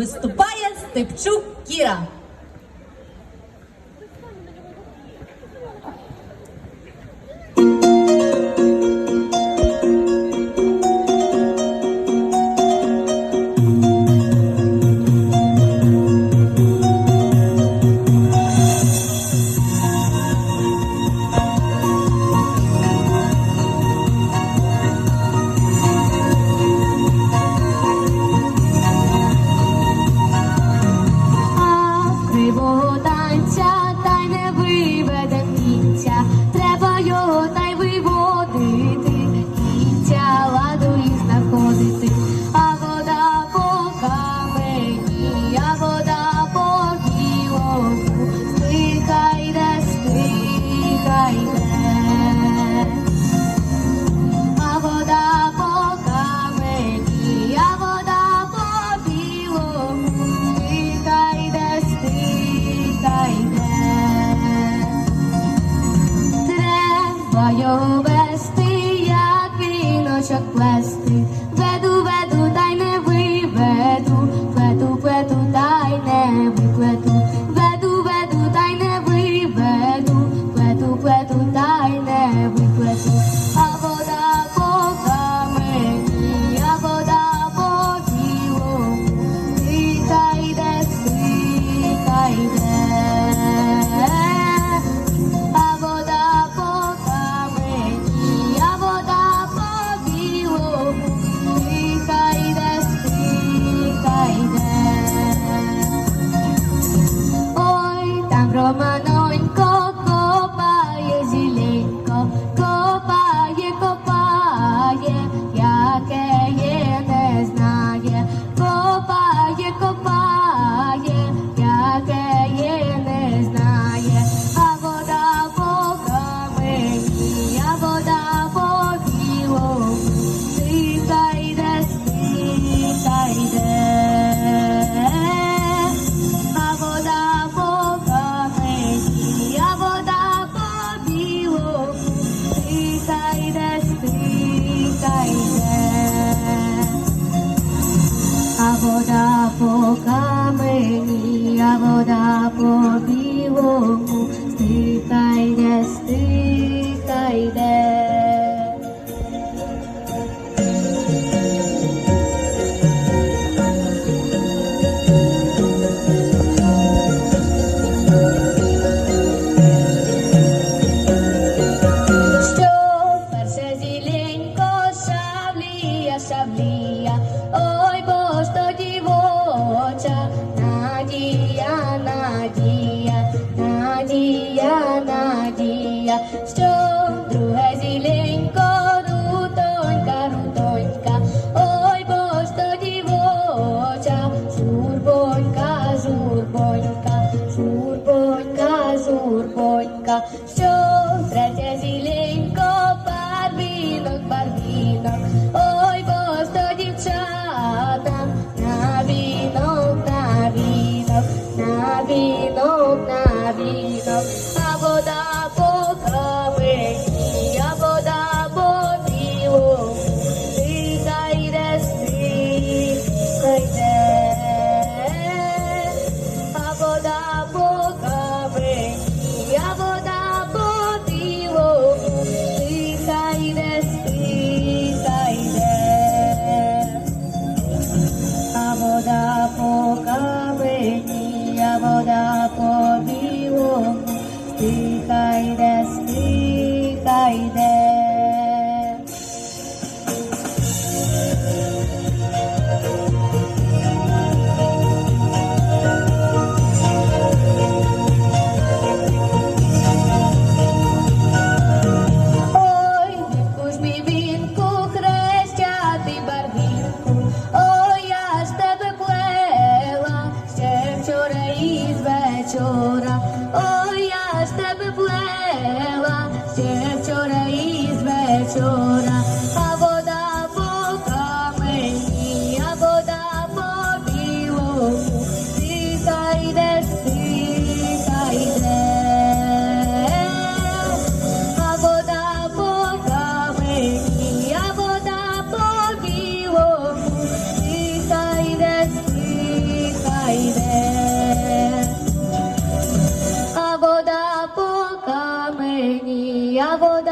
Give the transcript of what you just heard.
виступає Степчук Кіра. berapa? abodapo kameni abodapo divomu stitaide stitaide Що перше миленько, рутонька, рутонька, ой босто дівоча, журбонька, журбонька, журбонька, журбонька, що третя зіленько, барвінок, ой босто дівчата, на вінок, на вінок, на вінок, на вінок. вчора, а вода по камені, а вода по білому, тиха йде, тиха йде, а вода по камені, а вода по білому, тиха йде, тиха йде, а вода по камені, а вода.